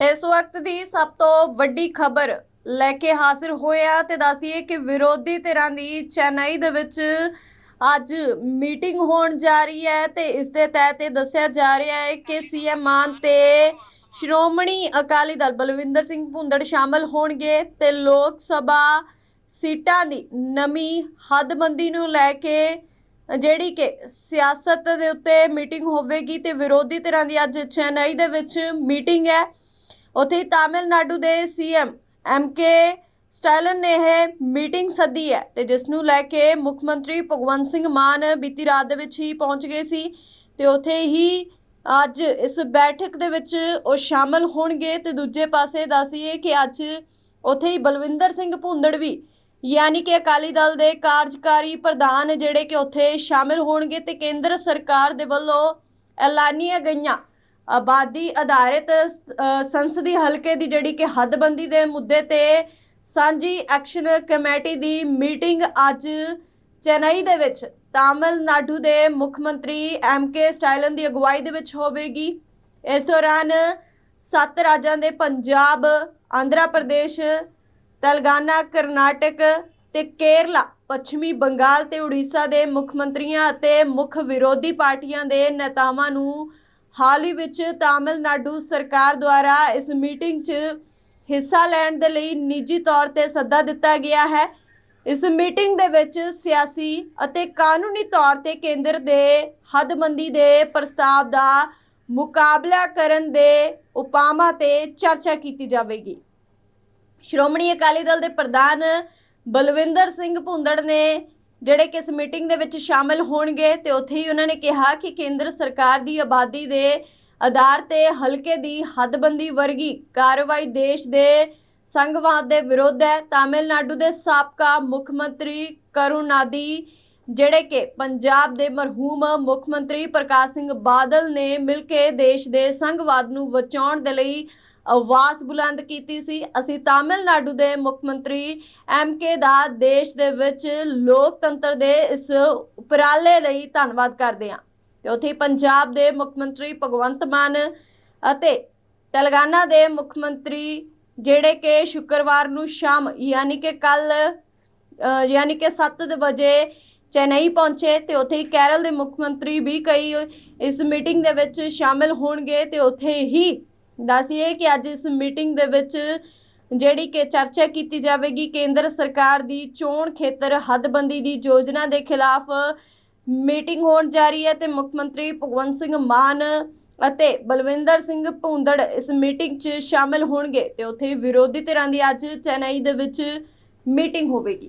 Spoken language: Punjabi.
ਇਸ ਵਕਤ ਦੀ ਸਭ ਤੋਂ ਵੱਡੀ ਖਬਰ ਲੈ ਕੇ ਹਾਜ਼ਰ ਹੋਇਆ ਤੇ ਦੱਸਦੀਏ ਕਿ ਵਿਰੋਧੀ ਧਿਰਾਂ ਦੀ ਚੇਨਈ ਦੇ ਵਿੱਚ ਅੱਜ ਮੀਟਿੰਗ ਹੋਣ ਜਾ ਰਹੀ ਹੈ ਤੇ ਇਸ ਦੇ ਤਹਿਤ ਇਹ ਦੱਸਿਆ ਜਾ ਰਿਹਾ ਹੈ ਕਿ ਸੀਐਮ ਮਾਨ ਤੇ ਸ਼੍ਰੋਮਣੀ ਅਕਾਲੀ ਦਲ ਬਲਵਿੰਦਰ ਸਿੰਘ ਭੁੰਦੜ ਸ਼ਾਮਲ ਹੋਣਗੇ ਤੇ ਲੋਕ ਸਭਾ ਸੀਟਾਂ ਦੀ ਨਵੀਂ ਹੱਦਬੰਦੀ ਨੂੰ ਲੈ ਕੇ, ਜਿਹੜੀ ਕਿ ਸਿਆਸਤ ਦੇ ਉੱਤੇ ਮੀਟਿੰਗ ਹੋਵੇਗੀ ਤੇ ਵਿਰੋਧੀ ਧਿਰਾਂ ਦੀ ਅੱਜ ਚੇਨਈ ਦੇ ਵਿੱਚ ਮੀਟਿੰਗ ਹੈ। ਉੱਥੇ ਹੀ ਤਾਮਿਲਨਾਡੂ ਦੇ ਸੀਐਮ ਐਮਕੇ ਸਟਾਲਿਨ ਨੇ ਇਹ ਮੀਟਿੰਗ ਸੱਦੀ ਹੈ ਤੇ ਜਿਸ ਨੂੰ ਲੈ ਕੇ ਮੁੱਖ ਮੰਤਰੀ ਭਗਵੰਤ ਸਿੰਘ ਮਾਨ ਬੀਤੀ ਰਾਤ ਦੇ ਵਿੱਚ ਹੀ ਪਹੁੰਚ ਗਏ ਸੀ ਤੇ ਉੱਥੇ ਹੀ ਅੱਜ ਇਸ ਬੈਠਕ ਦੇ ਵਿੱਚ ਉਹ ਸ਼ਾਮਲ ਹੋਣਗੇ ਤੇ ਦੂਜੇ ਪਾਸੇ ਦੱਸਦੀਏ ਕਿ ਅੱਜ ਉੱਥੇ ਹੀ ਬਲਵਿੰਦਰ ਸਿੰਘ ਭੁੰਦੜ ਵੀ ਯਾਨੀ ਕਿ ਅਕਾਲੀ ਦਲ ਦੇ ਕਾਰਜਕਾਰੀ ਪ੍ਰਧਾਨ ਜਿਹੜੇ ਕਿ ਉੱਥੇ ਸ਼ਾਮਿਲ ਹੋਣਗੇ ਤੇ ਕੇਂਦਰ ਸਰਕਾਰ ਦੇ ਵੱਲੋਂ ਐਲਾਨੀਆਂ ਗਈਆਂ। ਆਬਾਦੀ ਆਧਾਰਿਤ ਸੰਸਦੀ ਹਲਕੇ ਦੀ ਜਿਹੜੀ ਕਿ ਹੱਦਬੰਦੀ ਦੇ ਮੁੱਦੇ ਤੇ ਸਾਂਝੀ ਐਕਸ਼ਨ ਕਮੇਟੀ ਦੀ ਮੀਟਿੰਗ ਅੱਜ ਚੇਨਈ ਦੇ ਵਿੱਚ। ਤਾਮਿਲਨਾਡੂ ਦੇ ਮੁੱਖ ਮੰਤਰੀ ਐਮ ਕੇ ਸਟਾਈਲਨ ਦੀ ਅਗਵਾਈ ਦੇ ਵਿੱਚ ਹੋਵੇਗੀ। ਇਸ ਦੌਰਾਨ ਸੱਤ ਰਾਜਾਂ ਦੇ ਪੰਜਾਬ, ਆਂਧਰਾ ਪ੍ਰਦੇਸ਼, ਤੇਲੰਗਾਨਾ, ਕਰਨਾਟਕ ਤੇ ਕੇਰਲਾ, ਪੱਛਮੀ ਬੰਗਾਲ ਤੇ ਉੜੀਸਾ ਦੇ ਮੁੱਖ ਮੰਤਰੀਆਂ ਅਤੇ ਮੁੱਖ ਵਿਰੋਧੀ ਪਾਰਟੀਆਂ ਦੇ ਨੇਤਾਵਾਂ ਨੂੰ ਹਾਲ ਹੀ ਵਿੱਚ ਤਾਮਿਲਨਾਡੂ ਸਰਕਾਰ ਦੁਆਰਾ ਇਸ ਮੀਟਿੰਗ 'ਚ ਹਿੱਸਾ ਲੈਣ ਦੇ ਲਈ ਨਿੱਜੀ ਤੌਰ ਤੇ ਸੱਦਾ ਦਿੱਤਾ ਗਿਆ ਹੈ। ਇਸ ਮੀਟਿੰਗ ਦੇ ਵਿੱਚ ਸਿਆਸੀ ਅਤੇ ਕਾਨੂੰਨੀ ਤੌਰ ਤੇ ਕੇਂਦਰ ਦੇ ਹੱਦਬੰਦੀ ਦੇ ਪ੍ਰਸਤਾਵ ਦਾ ਮੁਕਾਬਲਾ ਕਰਨ ਦੇ ਉਪਾਵਾਂ ਤੇ ਚਰਚਾ ਕੀਤੀ ਜਾਵੇਗੀ। ਸ਼੍ਰੋਮਣੀ ਅਕਾਲੀ ਦਲ ਦੇ ਪ੍ਰਧਾਨ ਬਲਵਿੰਦਰ ਸਿੰਘ ਭੁੰਦੜ ਨੇ ਜਿਹੜੇ ਕਿ ਇਸ ਮੀਟਿੰਗ ਦੇ ਵਿੱਚ ਸ਼ਾਮਲ ਹੋਣਗੇ ਤੇ ਉੱਥੇ ਹੀ ਉਹਨਾਂ ਨੇ ਕਿਹਾ ਕਿ ਕੇਂਦਰ ਸਰਕਾਰ ਦੀ ਆਬਾਦੀ ਦੇ ਆਧਾਰ ਤੇ ਹਲਕੇ ਦੀ ਹੱਦਬੰਦੀ ਵਰਗੀ ਕਾਰਵਾਈ ਦੇਸ਼ ਦੇ ਸੰਘਵਾਦ ਦੇ ਵਿਰੁੱਧ ਹੈ। ਤਾਮਿਲਨਾਡੂ ਦੇ ਸਾਬਕਾ ਮੁੱਖ ਮੰਤਰੀ ਕਰੁਣਾਦੀ, ਜਿਹੜੇ ਕਿ ਪੰਜਾਬ ਦੇ ਮਰਹੂਮ ਮੁੱਖ ਮੰਤਰੀ ਪ੍ਰਕਾਸ਼ ਸਿੰਘ ਬਾਦਲ ਨੇ ਮਿਲ ਕੇ ਦੇਸ਼ ਦੇ ਸੰਘਵਾਦ ਨੂੰ ਬਚਾਉਣ ਦੇ ਲਈ ਆਵਾਜ਼ ਬੁਲੰਦ ਕੀਤੀ ਸੀ। ਅਸੀਂ ਤਾਮਿਲਨਾਡੂ ਦੇ ਮੁੱਖ ਮੰਤਰੀ ਐਮ ਕੇ ਦਾ ਦੇਸ਼ ਦੇ ਵਿੱਚ ਲੋਕਤੰਤਰ ਦੇ ਇਸ ਉਪਰਾਲੇ ਲਈ ਧੰਨਵਾਦ ਕਰਦੇ ਹਾਂ। ਤੇ ਉੱਥੇ ਹੀ ਪੰਜਾਬ ਦੇ ਮੁੱਖ ਮੰਤਰੀ ਭਗਵੰਤ ਮਾਨ ਅਤੇ ਤੇਲੰਗਾਨਾ ਦੇ ਮੁੱਖ ਮੰਤਰੀ ਜਿਹੜੇ ਕਿ ਸ਼ੁੱਕਰਵਾਰ ਨੂੰ ਸ਼ਾਮ ਯਾਨੀ ਕਿ ਕੱਲ ਯਾਨੀ ਕਿ 7 ਵਜੇ ਚੇਨਈ ਪਹੁੰਚੇ ਤੇ ਉੱਥੇ ਹੀ ਕੇਰਲ ਦੇ ਮੁੱਖ ਮੰਤਰੀ ਵੀ ਕਈ ਇਸ ਮੀਟਿੰਗ ਦੇ ਵਿੱਚ ਸ਼ਾਮਿਲ ਹੋਣਗੇ ਤੇ ਉੱਥੇ ਹੀ ਦੱਸੀਏ ਕਿ ਅੱਜ ਇਸ ਮੀਟਿੰਗ ਦੇ ਵਿੱਚ ਜਿਹੜੀ ਕਿ ਚਰਚਾ ਕੀਤੀ ਜਾਵੇਗੀ, ਕੇਂਦਰ ਸਰਕਾਰ ਦੀ ਚੋਣ ਖੇਤਰ ਹੱਦਬੰਦੀ ਦੀ ਯੋਜਨਾ ਦੇ ਖਿਲਾਫ ਮੀਟਿੰਗ ਹੋਣ ਜਾ ਰਹੀ ਹੈ ਤੇ ਮੁੱਖ ਮੰਤਰੀ ਭਗਵੰਤ ਸਿੰਘ ਮਾਨ ਅਤੇ ਬਲਵਿੰਦਰ ਸਿੰਘ ਭੁੰਦੜ ਇਸ ਮੀਟਿੰਗ 'ਚ ਸ਼ਾਮਿਲ ਹੋਣਗੇ ਤੇ ਉੱਥੇ ਵਿਰੋਧੀ ਧਿਰਾਂ ਦੀ ਅੱਜ ਚੇਨਈ ਦੇ ਵਿੱਚ ਮੀਟਿੰਗ ਹੋਵੇਗੀ।